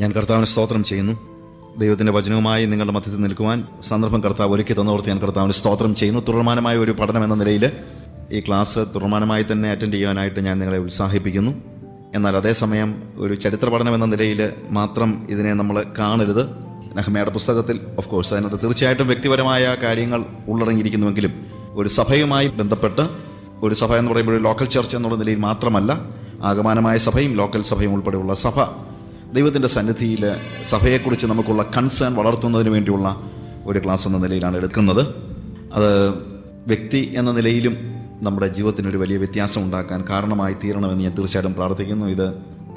ഞാൻ കർത്താവിന് സ്തോത്രം ചെയ്യുന്നു. ദൈവത്തിന്റെ വചനവുമായി നിങ്ങളുടെ മധ്യത്തിൽ നിൽക്കുവാൻ സന്ദർഭം കർത്താവ് ഒരുക്കി തന്നോർത്ത് ഞാൻ കർത്താവിന് സ്തോത്രം ചെയ്യുന്നു. തുടർമാനമായ ഒരു പഠനം എന്ന നിലയിൽ ഈ ക്ലാസ് തുടർമാനമായി തന്നെ അറ്റൻഡ് ചെയ്യാനായിട്ട് ഞാൻ നിങ്ങളെ ഉത്സാഹിപ്പിക്കുന്നു. എന്നാൽ അതേസമയം ഒരു ചരിത്ര പഠനം എന്ന നിലയിൽ മാത്രം ഇതിനെ നമ്മൾ കാണരുത്. നഹ്മയുടെ പുസ്തകത്തിൽ ഓഫ് കോഴ്സ് അതിനകത്ത് തീർച്ചയായിട്ടും വ്യക്തിപരമായ കാര്യങ്ങൾ ഉള്ളടങ്ങിയിരിക്കുന്നുവെങ്കിലും ഒരു സഭയുമായി ബന്ധപ്പെട്ട് ഒരു സഭ എന്ന് പറയുമ്പോൾ ലോക്കൽ ചർച്ച് എന്നുള്ള നിലയിൽ മാത്രമല്ല ആഗമാനമായ സഭയും ലോക്കൽ സഭയും ഉൾപ്പെടെയുള്ള സഭ. ദൈവത്തിന്റെ സന്നിധിയിൽ സഭയെക്കുറിച്ച് നമുക്കുള്ള കൺസേൺ വളർത്തുന്നതിന് വേണ്ടിയുള്ള ഒരു ക്ലാസ് എന്ന നിലയിലാണ് എടുക്കുന്നത്. അത് വ്യക്തി എന്ന നിലയിലും നമ്മുടെ ജീവിതത്തിനൊരു വലിയ വ്യത്യാസം ഉണ്ടാക്കാൻ കാരണമായി തീരണമെന്ന് ഞാൻ തീർച്ചയായിട്ടും പ്രാർത്ഥിക്കുന്നു. ഇത്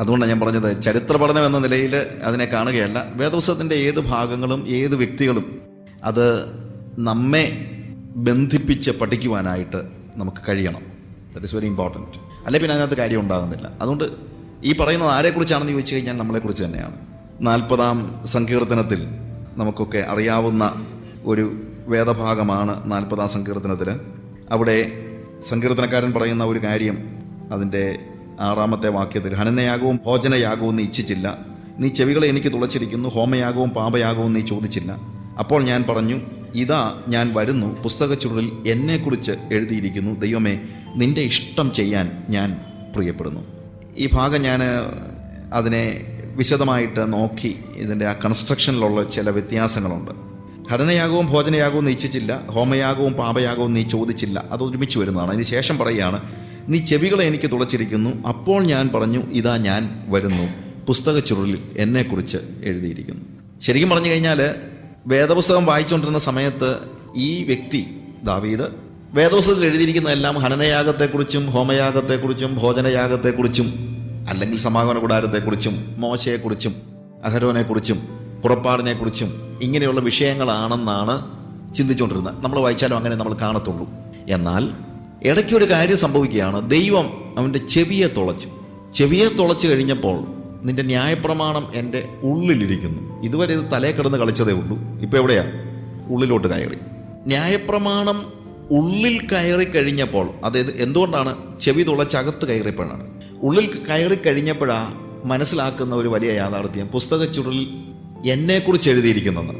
അതുകൊണ്ടാണ് ഞാൻ പറഞ്ഞത് ചരിത്ര പഠനം എന്ന നിലയിൽ അതിനെ കാണുകയല്ല. വേദപുസ്തകത്തിന്റെ ഏത് ഭാഗങ്ങളും ഏത് വ്യക്തികളും അത് നമ്മെ ബന്ധിപ്പിച്ച് പഠിക്കുവാനായിട്ട് നമുക്ക് കഴിയണം. ദറ്റ് ഇസ് വെരി ഇമ്പോർട്ടന്റ് അല്ലെ പിന്നെ അതിനകത്ത് കാര്യം ഉണ്ടാകുന്നില്ല. അതുകൊണ്ട് ഈ പറയുന്നത് ആരെക്കുറിച്ചാണെന്ന് ചോദിച്ചു കഴിഞ്ഞാൽ നമ്മളെക്കുറിച്ച് തന്നെയാണ്. നാൽപ്പതാം സങ്കീർത്തനത്തിൽ നമുക്കൊക്കെ അറിയാവുന്ന ഒരു വേദഭാഗമാണ് നാൽപ്പതാം സങ്കീർത്തനത്തിൽ അവിടെ സങ്കീർത്തനക്കാരൻ പറയുന്ന ഒരു കാര്യം അതിന്റെ ആറാമത്തെ വാക്യത്തിൽ ഹനനയാകവും ഭോജനയാകവും നീ ഇച്ഛിച്ചില്ല. നീ ചെവികളെ എനിക്ക് തുളച്ചിരിക്കുന്നു ഹോമയാകവും പാപയാകവും നീ ചോദിച്ചില്ല. അപ്പോൾ ഞാൻ പറഞ്ഞു ഇതാ ഞാൻ വരുന്നു പുസ്തകച്ചുരുളിൽ എന്നെക്കുറിച്ച് എഴുതിയിരിക്കുന്നു. ദൈവമേ നിന്റെ ഇഷ്ടം ചെയ്യാൻ ഞാൻ പ്രിയപ്പെടുന്നു. ഈ ഭാഗം ഞാൻ അതിനെ വിശദമായിട്ട് നോക്കി. ഇതിന്റെ ആ കൺസ്ട്രക്ഷനിലുള്ള ചില വ്യത്യാസങ്ങളുണ്ട്. ഹരണയാകവും ഭോജനയാകവും നീ ഇച്ഛിച്ചില്ല. ഹോമയാകവും പാപയാകവും നീ ചോദിച്ചില്ല. അത് ഒരുമിച്ച് വരുന്നതാണ്. അതിന് ശേഷം പറയുകയാണ് നീ ചെവികളെ എനിക്ക് തുളച്ചിരിക്കുന്നു അപ്പോൾ ഞാൻ പറഞ്ഞു ഇതാ ഞാൻ വരുന്നു. പുസ്തക ചുരുളിൽ എന്നെക്കുറിച്ച് എഴുതിയിരിക്കുന്നു. ശരിക്കും പറഞ്ഞു കഴിഞ്ഞാൽ വേദപുസ്തകം വായിച്ചുകൊണ്ടിരുന്ന സമയത്ത് ഈ വ്യക്തി ദാവീദ് വേദപുസ്തകത്തിൽ എഴുതിയിരിക്കുന്നതെല്ലാം ഹനനയാഗത്തെക്കുറിച്ചും ഹോമയാഗത്തെക്കുറിച്ചും ഭോജനയാഗത്തെക്കുറിച്ചും അല്ലെങ്കിൽ സമാഗമന കൂടാരത്തെക്കുറിച്ചും മോശയെക്കുറിച്ചും അഹരോനെക്കുറിച്ചും പുറപ്പാടിനെക്കുറിച്ചും ഇങ്ങനെയുള്ള വിഷയങ്ങളാണെന്നാണ് ചിന്തിച്ചുകൊണ്ടിരുന്നത്. നമ്മൾ വായിച്ചാലും അങ്ങനെ നമ്മൾ കാണത്തുള്ളൂ. എന്നാൽ ഇടയ്ക്ക് ഒരു കാര്യം സംഭവിക്കുകയാണ്. ദൈവം അവന്റെ ചെവിയെ തുളച്ചു. ചെവിയെ തുളച്ചു കഴിഞ്ഞപ്പോൾ നിന്റെ ന്യായപ്രമാണം എന്റെ ഉള്ളിലിരിക്കുന്നു. ഇതുവരെ ഇത് തലേ കിടന്ന് കളിച്ചതേ ഉള്ളൂ. ഇപ്പോൾ എവിടെയാണ് ഉള്ളിലോട്ട് കയറി. ന്യായപ്രമാണം ഉള്ളിൽ കയറി കഴിഞ്ഞപ്പോൾ അതായത് എന്തുകൊണ്ടാണ് ചെവി തുളച്ചകത്ത് കയറിയപ്പോഴാണ്? ഉള്ളിൽ കയറി കഴിഞ്ഞപ്പോഴാ മനസ്സിലാക്കുന്ന ഒരു വലിയ യാഥാർത്ഥ്യം പുസ്തക ചുരുളിൽ എന്നെക്കുറിച്ച് എഴുതിയിരിക്കുന്നെന്ന്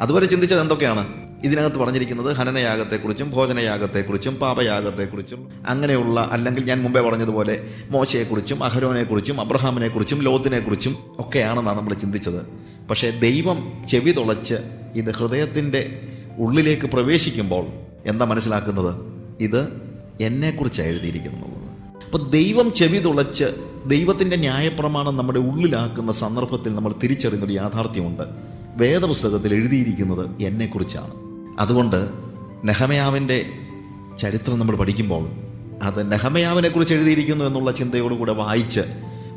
അതുവരെ ചിന്തിച്ചത് എന്തൊക്കെയാണ്? ഇതിനകത്ത് പറഞ്ഞിരിക്കുന്നത് ഹനനയാഗത്തെക്കുറിച്ചും ഭോജനയാഗത്തെക്കുറിച്ചും പാപയാഗത്തെക്കുറിച്ചും അങ്ങനെയുള്ള അല്ലെങ്കിൽ ഞാൻ മുമ്പേ പറഞ്ഞതുപോലെ മോശയെക്കുറിച്ചും അഹരോനെക്കുറിച്ചും അബ്രഹാമിനെക്കുറിച്ചും ലോത്തിനെക്കുറിച്ചും ഒക്കെയാണെന്നാണ് നമ്മൾ ചിന്തിച്ചത്. പക്ഷേ ദൈവം ചെവി തുളച്ച് ഇത് ഹൃദയത്തിന്റെ ഉള്ളിലേക്ക് പ്രവേശിക്കുമ്പോൾ എന്താ മനസ്സിലാക്കുന്നത്? ഇത് എന്നെക്കുറിച്ചാണ് എഴുതിയിരിക്കുന്നത്. അപ്പോൾ ദൈവം ചെവി തുളച്ച് ദൈവത്തിന്റെ ന്യായപ്രമാണം നമ്മുടെ ഉള്ളിലാക്കുന്ന സന്ദർഭത്തിൽ നമ്മൾ തിരിച്ചറിയുന്നൊരു യാഥാർത്ഥ്യമുണ്ട്. വേദപുസ്തകത്തിൽ എഴുതിയിരിക്കുന്നത് എന്നെക്കുറിച്ചാണ്. അതുകൊണ്ട് നെഹമയാവിന്റെ ചരിത്രം നമ്മൾ പഠിക്കുമ്പോൾ അത് നെഹമയാവിനെ കുറിച്ച് എഴുതിയിരിക്കുന്നു എന്നുള്ള ചിന്തയോടുകൂടെ വായിച്ച്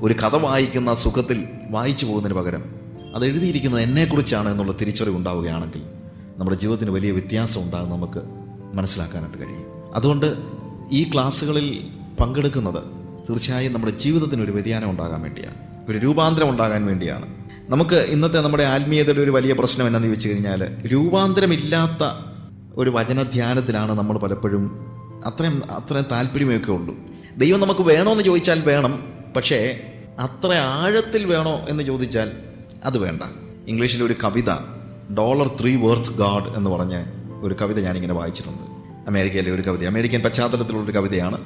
ഒരു കഥ വായിക്കുന്ന സുഖത്തിൽ വായിച്ചു പോകുന്നതിന് പകരം അത് എഴുതിയിരിക്കുന്നത് എന്നെക്കുറിച്ചാണ് എന്നുള്ള തിരിച്ചറിവ് ഉണ്ടാവുകയാണെങ്കിൽ നമ്മുടെ ജീവിതത്തിന് വലിയ വ്യത്യാസം ഉണ്ടാകും നമുക്ക്. മനസ്സിലാക്കാനായിട്ട് കഴിയും. അതുകൊണ്ട് ഈ ക്ലാസ്സുകളിൽ പങ്കെടുക്കുന്നത് തീർച്ചയായും നമ്മുടെ ജീവിതത്തിന് ഒരു വ്യതിയാനം ഉണ്ടാകാൻ വേണ്ടിയാണ്. ഒരു രൂപാന്തരം ഉണ്ടാകാൻ വേണ്ടിയാണ്. നമുക്ക് ഇന്നത്തെ നമ്മുടെ ആത്മീയതയുടെ ഒരു വലിയ പ്രശ്നം എന്നാന്ന് ചോദിച്ചു കഴിഞ്ഞാൽ രൂപാന്തരമില്ലാത്ത ഒരു വചനധ്യാനത്തിലാണ് നമ്മൾ പലപ്പോഴും അത്രയും അത്രയും താല്പര്യമൊക്കെ ഉള്ളൂ. ദൈവം നമുക്ക് വേണമെന്ന് ചോദിച്ചാൽ വേണം പക്ഷേ അത്ര ആഴത്തിൽ വേണോ എന്ന് ചോദിച്ചാൽ അത് വേണ്ട. ഇംഗ്ലീഷിൽ ഒരു കവിത ഡോളർ ത്രീ വേർത്ത് ഗാഡ് എന്ന് പറഞ്ഞ ഒരു കവിത ഞാനിങ്ങനെ വായിച്ചിട്ടുണ്ട്. അമേരിക്കയിലെ ഒരു കവിത അമേരിക്കൻ പശ്ചാത്തലത്തിലുള്ള ഒരു കവിതയാണ്.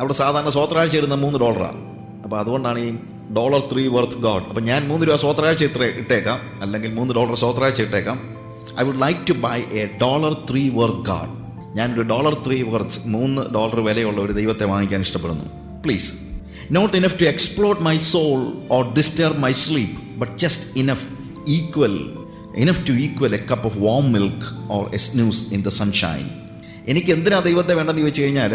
അവിടെ സാധാരണ സ്വത്രാഴ്ച ഇടുന്ന മൂന്ന് ഡോളറാണ് അപ്പോൾ അതുകൊണ്ടാണ് ഈ ഡോളർ ത്രീ വർത്ത് ഗോഡ്. അപ്പോൾ ഞാൻ മൂന്ന് രൂപ സ്വത്രാഴ്ച ഇത്ര ഇട്ടേക്കാം. അല്ലെങ്കിൽ മൂന്ന് ഡോളർ സ്വത്രാഴ്ച ഇട്ടേക്കാം. I would like to buy a dollar three worth God. ഞാനൊരു ഡോളർ ത്രീ വർത്ത് മൂന്ന് ഡോളർ വിലയുള്ള ഒരു ദൈവത്തെ വാങ്ങിക്കാൻ ഇഷ്ടപ്പെടുന്നു. Please. Not enough to explore my soul or disturb my sleep but just enough equal enough to equal a cup of warm milk or snooze in the sunshine എനിക്ക് എന്തിനാ ദൈവത്തെ വേണ്ടെന്ന് ചോദിച്ചു കഴിഞ്ഞാൽ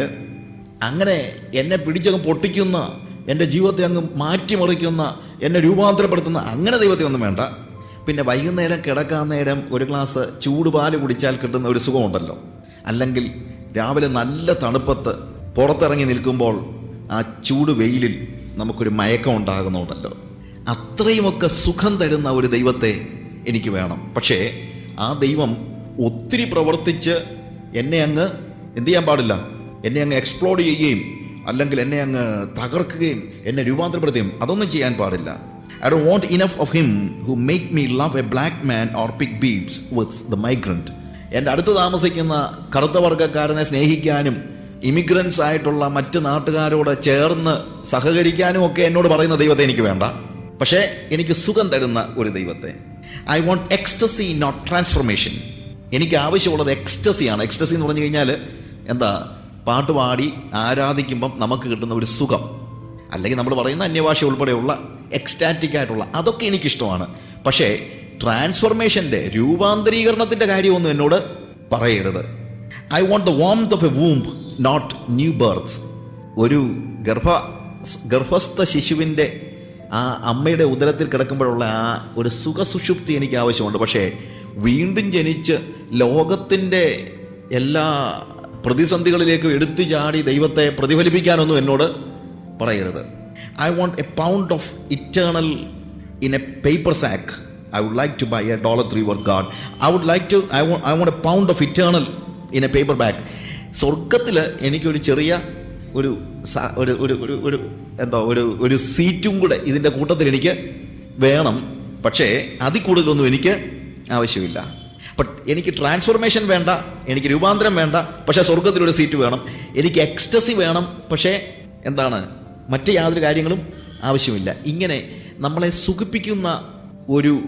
അങ്ങനെ എന്നെ പിടിച്ചങ്ങ് പൊട്ടിക്കുന്ന എന്റെ ജീവിതത്തെ അങ്ങ് മാറ്റിമറിക്കുന്ന എന്നെ രൂപാന്തരപ്പെടുത്തുന്ന അങ്ങനെ ദൈവത്തെ ഒന്നും വേണ്ട. പിന്നെ വൈകുന്നേരം കിടക്കാൻ നേരം ഒരു ഗ്ലാസ് ചൂടുപാൽ കുടിച്ചാൽ കിട്ടുന്ന ഒരു സുഖമുണ്ടല്ലോ. അല്ലെങ്കിൽ രാവിലെ നല്ല തണുപ്പത്ത് പുറത്തിറങ്ങി നിൽക്കുമ്പോൾ ആ ചൂട് വെയിലിൽ നമുക്കൊരു മയക്കം ഉണ്ടാകുന്നുണ്ടല്ലോ അത്രയുമൊക്കെ സുഖം തരുന്ന ഒരു ദൈവത്തെ എനിക്ക് വേണം. പക്ഷേ ആ ദൈവം ഒത്തിരി പ്രവർത്തിച്ച് എന്നെ അങ്ങ് എന്ത് ചെയ്യാൻ പാടില്ല? എന്നെ അങ്ങ് എക്സ്പ്ലോഡ് ചെയ്യുകയും അല്ലെങ്കിൽ എന്നെ അങ്ങ് തകർക്കുകയും എന്നെ രൂപാന്തരപ്പെടുത്തുകയും അതൊന്നും ചെയ്യാൻ പാടില്ല. I do want enough of him who make me love a black man or pick beets with the migrant എന്റെ അടുത്ത് താമസിക്കുന്ന കറുത്ത വർഗക്കാരനെ സ്നേഹിക്കാനും ഇമിഗ്രൻസ് ആയിട്ടുള്ള മറ്റ് നാട്ടുകാരോട് ചേർന്ന് സഹകരിക്കാനും ഒക്കെ എന്നോട് പറയുന്ന ദൈവത്തെ എനിക്ക് വേണ്ട. പക്ഷേ എനിക്ക് സുഖം തരുന്ന ഒരു ദൈവത്തെ I want ecstasy not transformation എനിക്ക് ആവശ്യമുള്ളത് എക്സ്റ്റസിയാണ് എക്സ്റ്റസി എന്ന് പറഞ്ഞു കഴിഞ്ഞാൽ എന്താ? പാട്ട് പാടി ആരാധിക്കുമ്പം നമുക്ക് കിട്ടുന്ന ഒരു സുഖം. അല്ലെങ്കിൽ നമ്മൾ പറയുന്ന അന്യഭാഷ ഉൾപ്പെടെയുള്ള എക്സ്റ്റാറ്റിക് ആയിട്ടുള്ള അതൊക്കെ എനിക്കിഷ്ടമാണ്. പക്ഷേ ട്രാൻസ്ഫർമേഷന്റെ രൂപാന്തരീകരണത്തിന്റെ കാര്യമൊന്നും എന്നോട് പറയരുത്. I want the warmth of a womb not new birth ഒരു ഗർഭ ഗർഭസ്ഥ ശിശുവിന്റെ ആ അമ്മയുടെ ഉദരത്തിൽ കിടക്കുമ്പോഴുള്ള ആ ഒരു സുഖസുഷുപ്തി എനിക്ക് ആവശ്യമുണ്ട്. പക്ഷേ വീണ്ടും ജനിച്ച് ലോകത്തിന്റെ എല്ലാ പ്രതിസന്ധികളിലേക്കും എടുത്തു ചാടി ദൈവത്തെ പ്രതിഫലിപ്പിക്കാനൊന്നും എന്നോട് പറയരുത്. I want a pound of eternal in a paper sack I would like to buy a dollar three worth God I would like to I want I want a pound of eternal in a paper back സ്വർഗത്തിൽ എനിക്കൊരു ചെറിയ ഒരു ഒരു ഒരു ഒരു ഒരു എന്തോ ഒരു ഒരു സീറ്റും കൂടെ ഇതിന്റെ കൂട്ടത്തിൽ എനിക്ക് വേണം. പക്ഷേ അതിൽ കൂടുതലൊന്നും എനിക്ക് ആവശ്യമില്ല. അപ്പം എനിക്ക് ട്രാൻസ്ഫോർമേഷൻ വേണ്ട എനിക്ക് രൂപാന്തരം വേണ്ട പക്ഷേ സ്വർഗത്തിലൊരു സീറ്റ് വേണം. എനിക്ക് എക്സ്റ്റസി വേണം പക്ഷേ എന്താണ് മറ്റ് യാതൊരു കാര്യങ്ങളും ആവശ്യമില്ല. ഇങ്ങനെ നമ്മളെ സുഖിപ്പിക്കുന്ന ഒരു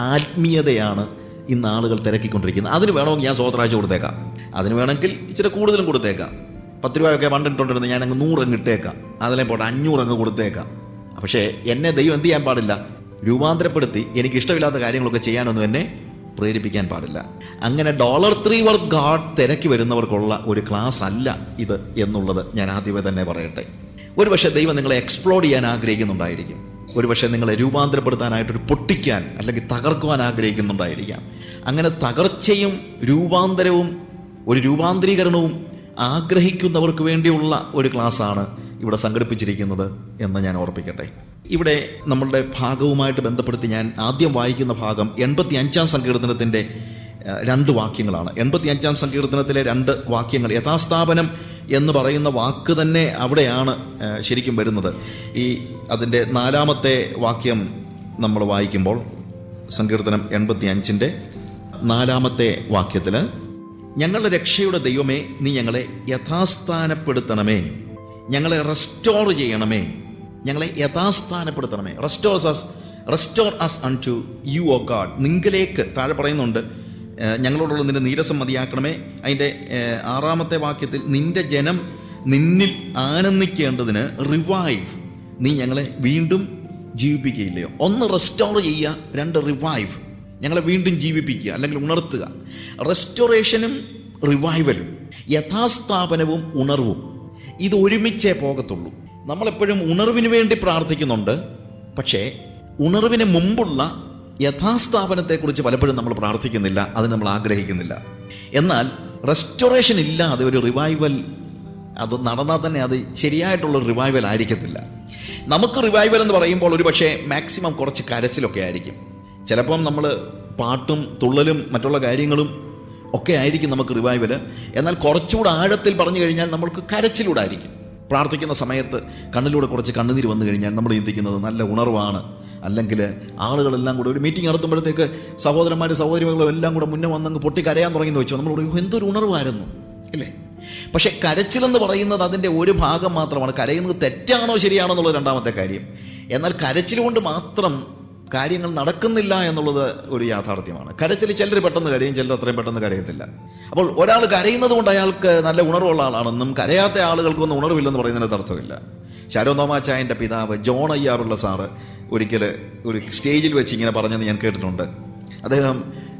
ആത്മീയതയാണ് ഇന്ന് ആളുകൾ തിരക്കിക്കൊണ്ടിരിക്കുന്നത്. അതിന് വേണമെങ്കിൽ ഞാൻ സ്വതന്ത്രാഴ്ച കൊടുത്തേക്കാം. അതിന് വേണമെങ്കിൽ ഇച്ചിരി കൂടുതലും കൊടുത്തേക്കാം. പത്ത് രൂപയൊക്കെ പണ്ടിട്ടുണ്ടിരുന്നത് അങ്ങ് നൂറങ്ങ് ഇട്ടേക്കാം. അതിലെ പോട്ടെ അഞ്ഞൂറങ്ങ് കൊടുത്തേക്കാം. പക്ഷേ എന്നെ ദൈവം എന്ത് ചെയ്യാൻ പാടില്ല? രൂപാന്തരപ്പെടുത്തി എനിക്ക് ഇഷ്ടമില്ലാത്ത കാര്യങ്ങളൊക്കെ ചെയ്യാനൊന്നും എന്നെ പ്രേരിപ്പിക്കാൻ പാടില്ല. അങ്ങനെ ഡോളർ ത്രീ വർത്ത് ഗാഡ് തിരക്കി വരുന്നവർക്കുള്ള ഒരു ക്ലാസ് അല്ല ഇത് എന്നുള്ളത് ഞാൻ ആദ്യമേ തന്നെ പറയട്ടെ. ഒരുപക്ഷെ ദൈവം നിങ്ങളെ എക്സ്പ്ലോർ ചെയ്യാൻ ആഗ്രഹിക്കുന്നുണ്ടായിരിക്കും. ഒരുപക്ഷെ നിങ്ങളെ രൂപാന്തരപ്പെടുത്താനായിട്ടൊരു പൊട്ടിക്കാൻ അല്ലെങ്കിൽ തകർക്കുവാൻ ആഗ്രഹിക്കുന്നുണ്ടായിരിക്കാം. അങ്ങനെ തകർച്ചയും രൂപാന്തരവും ഒരു രൂപാന്തരീകരണവും ആഗ്രഹിക്കുന്നവർക്ക് വേണ്ടിയുള്ള ഒരു ക്ലാസ്സാണ് ഇവിടെ സംഘടിപ്പിച്ചിരിക്കുന്നത് എന്ന് ഞാൻ ഓർപ്പിക്കട്ടെ. ഇവിടെ നമ്മളുടെ ഭാഗവുമായിട്ട് ബന്ധപ്പെടുത്തി ഞാൻ ആദ്യം വായിക്കുന്ന ഭാഗം എൺപത്തി അഞ്ചാം സങ്കീർത്തനത്തിന്റെ രണ്ട് വാക്യങ്ങളാണ്. എൺപത്തി അഞ്ചാം സങ്കീർത്തനത്തിലെ രണ്ട് വാക്യങ്ങൾ യഥാസ്ഥാപനം എന്ന് പറയുന്ന വാക്ക് തന്നെ അവിടെയാണ് ശരിക്കും വരുന്നത്. ഈ അതിന്റെ നാലാമത്തെ വാക്യം നമ്മൾ വായിക്കുമ്പോൾ സങ്കീർത്തനം എൺപത്തി അഞ്ചിന്റെ നാലാമത്തെ വാക്യത്തിൽ ഞങ്ങളുടെ രക്ഷയുടെ ദൈവമേ നീ ഞങ്ങളെ യഥാസ്ഥാനപ്പെടുത്തണമേ. ഞങ്ങളെ റെസ്റ്റോർ ചെയ്യണമേ. ഞങ്ങളെ യഥാസ്ഥാനപ്പെടുത്തണമേ. Restore us restore us unto you O God നിങ്കിലേക്ക് താഴെ പറയുന്നുണ്ട് ഞങ്ങളോടുള്ള നിന്റെ നീരസം മതിയാക്കണമേ. അതിന്റെ ആറാമത്തെ വാക്യത്തിൽ നിന്റെ ജനം നിന്നിൽ ആനന്ദിക്കേണ്ടതിന് റിവൈവ് നീ ഞങ്ങളെ വീണ്ടും ജീവിപ്പിക്കുകയില്ലയോ ഒന്ന് റെസ്റ്റോർ ചെയ്യുക രണ്ട് റിവൈവ് ഞങ്ങളെ വീണ്ടും ജീവിപ്പിക്കുക അല്ലെങ്കിൽ ഉണർത്തുക. റെസ്റ്റോറേഷനും റിവൈവലും യഥാസ്ഥാപനവും ഉണർവും ഇത് ഒരുമിച്ചേ പോകത്തുള്ളൂ. നമ്മളെപ്പോഴും ഉണർവിന് വേണ്ടി പ്രാർത്ഥിക്കുന്നുണ്ട്. പക്ഷേ ഉണർവിന് മുമ്പുള്ള യഥാസ്ഥാപനത്തെക്കുറിച്ച് പലപ്പോഴും നമ്മൾ പ്രാർത്ഥിക്കുന്നില്ല അത് നമ്മൾ ആഗ്രഹിക്കുന്നില്ല. എന്നാൽ റെസ്റ്റോറേഷൻ ഇല്ലാതെ ഒരു റിവൈവൽ അത് നടന്നാൽ തന്നെ അത് ശരിയായിട്ടുള്ള റിവൈവൽ ആയിരിക്കത്തില്ല. നമുക്ക് റിവൈവൽ എന്ന് പറയുമ്പോൾ ഒരു പക്ഷേ മാക്സിമം കുറച്ച് കരച്ചിലൊക്കെ ആയിരിക്കും. ചിലപ്പം നമ്മൾ പാട്ടും തുള്ളലും മറ്റുള്ള കാര്യങ്ങളും ഒക്കെ ആയിരിക്കും നമുക്ക് റിവൈവൽ എന്നാൽ കുറച്ചുകൂടെ ആഴത്തിൽ പറഞ്ഞു കഴിഞ്ഞാൽ നമ്മൾക്ക് കരച്ചിലൂടെ ആയിരിക്കും പ്രാർത്ഥിക്കുന്ന സമയത്ത് കണ്ണിലൂടെ കുറച്ച് കണ്ണുനീര് വന്നു കഴിഞ്ഞാൽ നമ്മൾ ചിന്തിക്കുന്നത് നല്ല ഉണർവാണ്. അല്ലെങ്കിൽ ആളുകളെല്ലാം കൂടെ ഒരു മീറ്റിംഗ് നടത്തുമ്പോഴത്തേക്ക് സഹോദരന്മാരും സഹോദരികളും എല്ലാം കൂടെ മുന്നേ വന്നങ്ങ് പൊട്ടി കരയാൻ തുടങ്ങി വെച്ചു. നമ്മൾ പറയും എന്തൊരു ഉണർവായിരുന്നു. അല്ലേ പക്ഷെ കരച്ചിലെന്ന് പറയുന്നത് അതിന്റെ ഒരു ഭാഗം മാത്രമാണ്. കരയുന്നത് തെറ്റാണോ ശരിയാണോ എന്നുള്ള രണ്ടാമത്തെ കാര്യം. എന്നാൽ കരച്ചിലുകൊണ്ട് മാത്രം കാര്യങ്ങൾ നടക്കുന്നില്ല എന്നുള്ളത് ഒരു യാഥാർത്ഥ്യമാണ്. കരച്ചിൽ ചിലർ പെട്ടെന്ന് കരയും ചിലർ അത്രയും പെട്ടെന്ന് കരയത്തില്ല. അപ്പോൾ ഒരാൾ കരയുന്നത് കൊണ്ട് അയാൾക്ക് നല്ല ഉണർവുള്ള ആളാണെന്നും കരയാത്ത ആളുകൾക്കൊന്നും ഉണർവില്ലെന്ന് പറയുന്നതിന് അർത്ഥമില്ല ശാരോ തോമാച്ചായന്റെ പിതാവ് ജോൺ അയ്യാറുള്ള സാറ് ഒരിക്കൽ ഒരു സ്റ്റേജിൽ വെച്ച് ഇങ്ങനെ പറഞ്ഞെന്ന് ഞാൻ കേട്ടിട്ടുണ്ട്. അദ്ദേഹം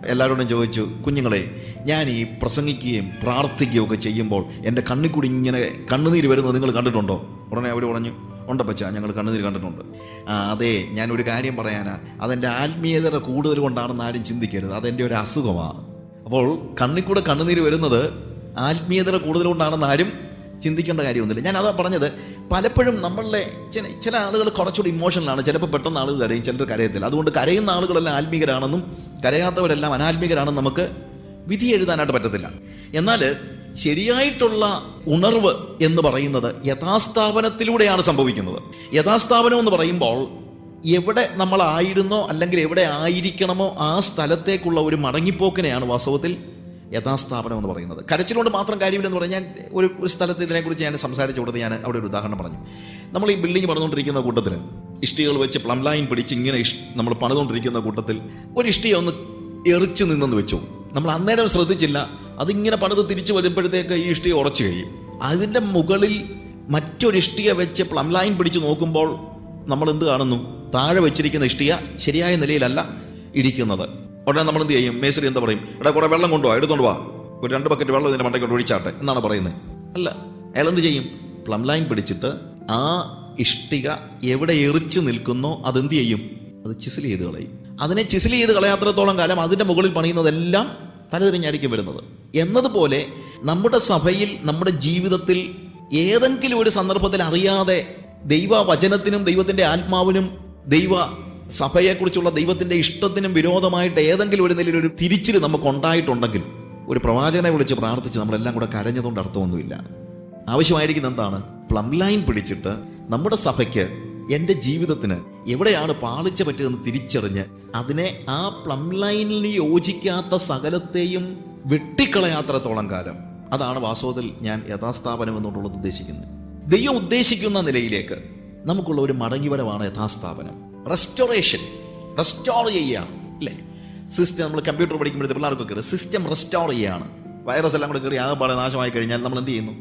എല്ലാവരോടും ചോദിച്ചു കുഞ്ഞുങ്ങളെ ഞാൻ ഈ പ്രസംഗിക്കുകയും പ്രാർത്ഥിക്കുകയും ഒക്കെ ചെയ്യുമ്പോൾ എന്റെ കണ്ണിൽ കൂടി ഇങ്ങനെ കണ്ണുനീര് വരുന്നത് നിങ്ങൾ കണ്ടിട്ടുണ്ടോ? ഉടനെ അവർ പറഞ്ഞു ഉണ്ടപ്പച്ച ഞങ്ങൾ കണ്ണുനീര് കണ്ടിട്ടുണ്ട്. ആ അതെ ഞാനൊരു കാര്യം പറയാനാ. അതെന്റെ ആത്മീയതയുടെ കൂടുതൽ കൊണ്ടാണെന്ന് ആരും ചിന്തിക്കരുത്. അതെന്റെ ഒരു അസുഖമാണ് അപ്പോൾ കണ്ണിൽ കൂടെ കണ്ണുനീര് വരുന്നത് ആത്മീയതയുടെ കൂടുതൽ കൊണ്ടാണെന്ന് ആരും ചിന്തിക്കേണ്ട കാര്യമൊന്നുമില്ല. ഞാൻ അതാ പറഞ്ഞത് പലപ്പോഴും നമ്മളുടെ ചില ചില ആളുകൾ കുറച്ചുകൂടി ഇമോഷണലാണ് ചിലപ്പോൾ പെട്ടെന്ന് ആളുകൾ കരയും ചിലർ കരയത്തില്ല. അതുകൊണ്ട് കരയുന്ന ആളുകളെല്ലാം ആത്മീകരാണെന്നും കരയാത്തവരെല്ലാം അനാത്മീകരാണെന്നും നമുക്ക് വിധി എഴുതാനായിട്ട് പറ്റത്തില്ല. എന്നാൽ ശരിയായിട്ടുള്ള ഉണർവ് എന്ന് പറയുന്നത് യഥാസ്ഥാപനത്തിലൂടെയാണ് സംഭവിക്കുന്നത്. യഥാസ്ഥാപനം എന്ന് പറയുമ്പോൾ എവിടെ നമ്മളായിരുന്നോ അല്ലെങ്കിൽ എവിടെ ആയിരിക്കണമോ ആ സ്ഥലത്തേക്കുള്ള ഒരു മടങ്ങിപ്പോക്കിനെയാണ് വാസ്തവത്തിൽ യഥാസ്ഥാപനം എന്ന് പറയുന്നത്. കരച്ചിലുകൊണ്ട് മാത്രം കാര്യമില്ലെന്ന് പറഞ്ഞാൽ ഒരു ഒരു സ്ഥലത്ത് ഇതിനെക്കുറിച്ച് ഞാൻ സംസാരിച്ചു കൊടുത്ത് ഞാൻ അവിടെ ഒരു ഉദാഹരണം പറഞ്ഞു. നമ്മൾ ഈ ബിൽഡിംഗ് പറഞ്ഞുകൊണ്ടിരിക്കുന്ന കൂട്ടത്തിൽ ഇഷ്ടികൾ വെച്ച് പ്ലം ലൈൻ പിടിച്ച് ഇങ്ങനെ നമ്മൾ പണിതുകൊണ്ടിരിക്കുന്ന കൂട്ടത്തിൽ ഒരു ഇഷ്ടിക ഒന്ന് എറിച്ച് നിന്നെന്ന് വെച്ചു. നമ്മൾ അന്നേരം ശ്രദ്ധിച്ചില്ല അതിങ്ങനെ പണിത് തിരിച്ചു വരുമ്പോഴത്തേക്ക് ഈ ഇഷ്ടിക ഉറച്ചു കഴിയും. അതിന്റെ മുകളിൽ മറ്റൊരു ഇഷ്ടിക വെച്ച് പ്ലം ലൈൻ പിടിച്ച് നോക്കുമ്പോൾ നമ്മൾ എന്ത് കാണുന്നു? താഴെ വെച്ചിരിക്കുന്ന ഇഷ്ടിയ ശരിയായ നിലയിലല്ല ഇരിക്കുന്നത്. ഉടനെ നമ്മൾ എന്ത് ചെയ്യും? മേസരി എന്താ പറയും? എടാ കുറെ വെള്ളം കൊണ്ടുപോവാ എടുത്തോണ്ട് വാ. ഒരു രണ്ട് ബക്കറ്റ് വെള്ളം ഇതിന്റെ മണ്ടയ്ക്ക് ഒഴിച്ചാട്ടെ എന്നാണ് പറയുന്നത്. അല്ല അയാൾ എന്ത് ചെയ്യും? പ്ലം ലൈൻ പിടിച്ചിട്ട് ആ ഇഷ്ടിക എവിടെ എറിച്ച് നിൽക്കുന്നോ അതെന്ത് ചെയ്യും? അത് ചിസിൽ ചെയ്ത് കളയും. അതിനെ ചിസിൽ ചെയ്ത് കളയാത്രത്തോളം കാലം അതിന്റെ മുകളിൽ പണിയുന്നതെല്ലാം തലതിരിഞ്ഞായിരിക്കും വരുന്നത്. എന്നതുപോലെ നമ്മുടെ സഭയിൽ നമ്മുടെ ജീവിതത്തിൽ ഏതെങ്കിലും ഒരു സന്ദർഭത്തിൽ അറിയാതെ ദൈവവചനത്തിനും ദൈവത്തിന്റെ ആത്മാവിനും ദൈവ സഭയെക്കുറിച്ചുള്ള ദൈവത്തിന്റെ ഇഷ്ടത്തിനും വിരോധമായിട്ട് ഏതെങ്കിലും ഒരു നിലയിൽ ഒരു തിരിച്ചിൽ നമുക്ക് ഉണ്ടായിട്ടുണ്ടെങ്കിൽ ഒരു പ്രവാചകനെ വിളിച്ച് പ്രാർത്ഥിച്ച് നമ്മളെല്ലാം കൂടെ കരഞ്ഞതുകൊണ്ട് അർത്ഥമൊന്നുമില്ല. ആവശ്യമായിരിക്കുന്ന എന്താണ്? പ്ലം ലൈൻ പിടിച്ചിട്ട് നമ്മുടെ സഭയ്ക്ക് എന്റെ ജീവിതത്തിന് എവിടെയാണ് പാളിച്ച പറ്റിയതെന്ന് തിരിച്ചറിഞ്ഞ് അതിനെ ആ പ്ലം ലൈനിൽ യോജിക്കാത്ത സകലത്തെയും വെട്ടിക്കളയാത്രത്തോളം കാലം. അതാണ് വാസ്തവത്തിൽ ഞാൻ യഥാസ്ഥാപനം എന്നുള്ളത് ഉദ്ദേശിക്കുന്നത്. ദൈവം ഉദ്ദേശിക്കുന്ന നിലയിലേക്ക് നമുക്കുള്ള ഒരു മടങ്ങിവരവാണ് യഥാസ്ഥാപനം. റെസ്റ്റോറേഷൻ റെസ്റ്റോർ ചെയ്യുകയാണ് അല്ലേ? സിസ്റ്റം നമ്മൾ കമ്പ്യൂട്ടർ പഠിക്കുമ്പോഴത്തെ പിള്ളേർക്കൊക്കെ സിസ്റ്റം റെസ്റ്റോർ ചെയ്യുകയാണ് വൈറസ് എല്ലാം കൂടെ കയറി ആകെപ്പാടെ നാശമായി കഴിഞ്ഞാൽ നമ്മൾ എന്ത് ചെയ്യുന്നു?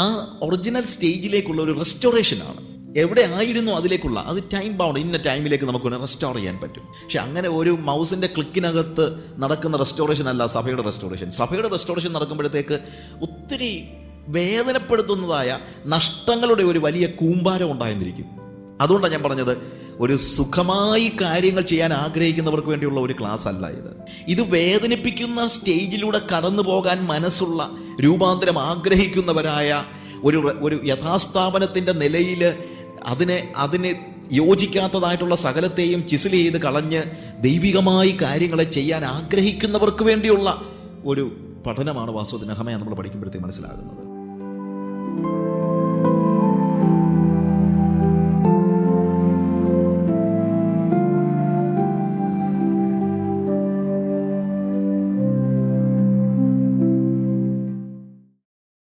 ആ ഒറിജിനൽ സ്റ്റേജിലേക്കുള്ള ഒരു റെസ്റ്റോറേഷൻ ആണ്. എവിടെ ആയിരുന്നു അതിലേക്കുള്ള? അത് ടൈം ബൗണ്ട് ഇന്ന ടൈമിലേക്ക് നമുക്ക് റെസ്റ്റോർ ചെയ്യാൻ പറ്റും. പക്ഷെ അങ്ങനെ ഒരു മൗസിന്റെ ക്ലിക്കിനകത്ത് നടക്കുന്ന റെസ്റ്റോറേഷൻ അല്ല സഭയുടെ റെസ്റ്റോറേഷൻ സഭയുടെ റെസ്റ്റോറേഷൻ നടക്കുമ്പോഴത്തേക്ക് ഒത്തിരി വേദനപ്പെടുത്തുന്നതായ നഷ്ടങ്ങളുടെ ഒരു വലിയ കൂമ്പാരം ഉണ്ടായിരുന്നിരിക്കും അതുകൊണ്ടാണ് ഞാൻ പറഞ്ഞത് ഒരു സുഖമായി കാര്യങ്ങൾ ചെയ്യാൻ ആഗ്രഹിക്കുന്നവർക്ക് വേണ്ടിയുള്ള ഒരു ക്ലാസ് അല്ല ഇത്. ഇത് വേദനിപ്പിക്കുന്ന സ്റ്റേജിലൂടെ കടന്നു പോകാൻ മനസ്സുള്ള രൂപാന്തരം ആഗ്രഹിക്കുന്നവരായ ഒരു ഒരു യഥാസ്ഥാപനത്തിന്റെ നിലയിൽ അതിനെ അതിന് യോജിക്കാത്തതായിട്ടുള്ള സകലത്തെയും ചിസിൽ ചെയ്ത് കളഞ്ഞ് ദൈവികമായി കാര്യങ്ങളെ ചെയ്യാൻ ആഗ്രഹിക്കുന്നവർക്ക് വേണ്ടിയുള്ള ഒരു പഠനമാണ് വാസ്തുവിന് ഹമയ നമ്മൾ പഠിക്കുമ്പോഴത്തേക്ക് മനസ്സിലാകുന്നത്.